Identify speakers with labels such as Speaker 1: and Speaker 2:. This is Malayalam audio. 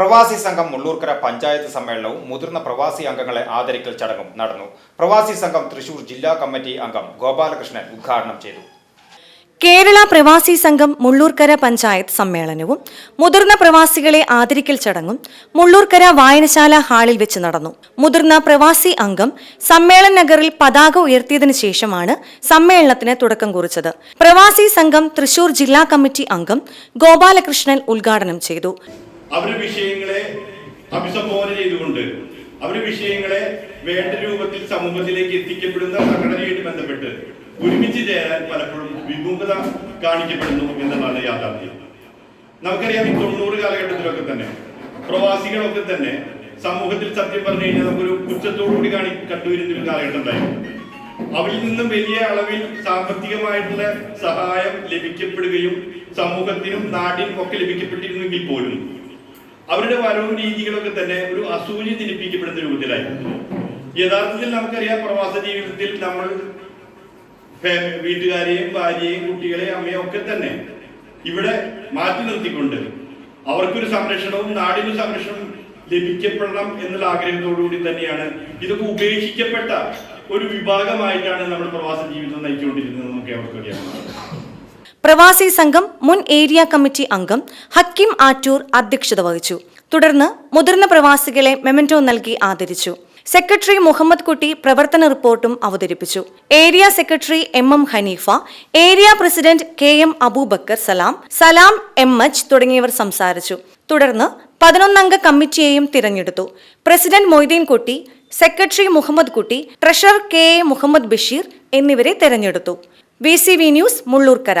Speaker 1: പ്രവാസി സംഘം മുള്ളൂർക്കര പഞ്ചായത്ത് സമ്മേളനവും മുതിർന്ന പ്രവാസി അംഗങ്ങളെ ആദരിക്കൽ ചടങ്ങും നടന്നു. പ്രവാസി സംഘം തൃശൂർ ജില്ലാ കമ്മിറ്റി അംഗം ഗോപാലകൃഷ്ണൻ ഉദ്ഘാടനം ചെയ്തു.
Speaker 2: കേരള പ്രവാസി സംഘം മുള്ളൂർക്കര പഞ്ചായത്ത് സമ്മേളനവും മുതിർന്ന പ്രവാസികളെ ആദരിക്കൽ ചടങ്ങും മുള്ളൂർക്കര വായനശാല ഹാളിൽ വെച്ച് നടന്നു. മുതിർന്ന പ്രവാസി അംഗം സമ്മേളന നഗറിൽ പതാക ഉയർത്തിയതിനു ശേഷമാണ് സമ്മേളനത്തിന് തുടക്കം കുറിച്ചത്. പ്രവാസി സംഘം തൃശൂർ ജില്ലാ കമ്മിറ്റി അംഗം ഗോപാലകൃഷ്ണൻ ഉദ്ഘാടനം ചെയ്തു.
Speaker 3: അവരുടെ വിഷയങ്ങളെ അഭിസംബോധന ചെയ്തുകൊണ്ട് അവരുടെ വിഷയങ്ങളെ വേണ്ട രൂപത്തിൽ സമൂഹത്തിലേക്ക് എത്തിക്കപ്പെടുന്ന സംഘടനയായിട്ട് ബന്ധപ്പെട്ട് ഒരുമിച്ച് ചേരാൻ പലപ്പോഴും വിമുഖത കാണിക്കപ്പെടുന്നു എന്നതാണ് യാഥാർത്ഥ്യം. നമുക്കറിയാം ഈ തൊണ്ണൂറ് കാലഘട്ടത്തിലൊക്കെ തന്നെ പ്രവാസികളൊക്കെ തന്നെ സമൂഹത്തിൽ സത്യം പറഞ്ഞു കഴിഞ്ഞാൽ നമുക്കൊരു പുച്ഛത്തോടുകൂടി കാണി കണ്ടുവരുന്ന ഒരു കാലഘട്ടം ഉണ്ടായിരുന്നു അവരിൽ നിന്നും വലിയ അളവിൽ സാമ്പത്തികമായിട്ടുള്ള സഹായം ലഭിക്കപ്പെടുകയും സമൂഹത്തിനും നാടിനും ഒക്കെ ലഭിക്കപ്പെട്ടിരുന്നെങ്കിൽ പോലും അവരുടെ വരവും രീതികളൊക്കെ തന്നെ ഒരു അസൂചി തിരിപ്പിക്കപ്പെടുന്ന രൂപത്തിലായിരുന്നു. യഥാർത്ഥത്തിൽ നമുക്കറിയാം പ്രവാസ ജീവിതത്തിൽ നമ്മൾ വീട്ടുകാരെയും ഭാര്യയെയും കുട്ടികളെയും അമ്മയും ഒക്കെ തന്നെ ഇവിടെ മാറ്റി നിർത്തിക്കൊണ്ട് അവർക്കൊരു സംരക്ഷണവും നാടിനും സംരക്ഷണവും ലഭിക്കപ്പെടണം എന്നുള്ള ആഗ്രഹത്തോടുകൂടി തന്നെയാണ് ഇതൊക്കെ ഉപേക്ഷിക്കപ്പെട്ട ഒരു വിഭാഗമായിട്ടാണ് നമ്മൾ പ്രവാസ ജീവിതം നയിച്ചുകൊണ്ടിരുന്നത് നമുക്ക് അവർക്കറിയാം
Speaker 2: പ്രവാസി സംഘം മുൻ ഏരിയ കമ്മിറ്റി അംഗം ഹക്കിം ആറ്റൂർ അധ്യക്ഷത വഹിച്ചു. തുടർന്ന് മുതിർന്ന പ്രവാസികളെ മെമന്റോ നൽകി ആദരിച്ചു. സെക്രട്ടറി മുഹമ്മദ് കുട്ടി പ്രവർത്തന റിപ്പോർട്ടും അവതരിപ്പിച്ചു. Area secretary M M Haneefa area president K M Abubakar Salam Salam M H തുടങ്ങിയവർ സംസാരിച്ചു. തുടർന്ന് പതിനൊന്നംഗ കമ്മിറ്റിയെയും തിരഞ്ഞെടുത്തു. പ്രസിഡന്റ് മൊയ്തീൻ കുട്ടി secretary Muhammad Kutty treasurer K A Muhammad Basheer എന്നിവരെ തെരഞ്ഞെടുത്തു. V C V news Mullurkara.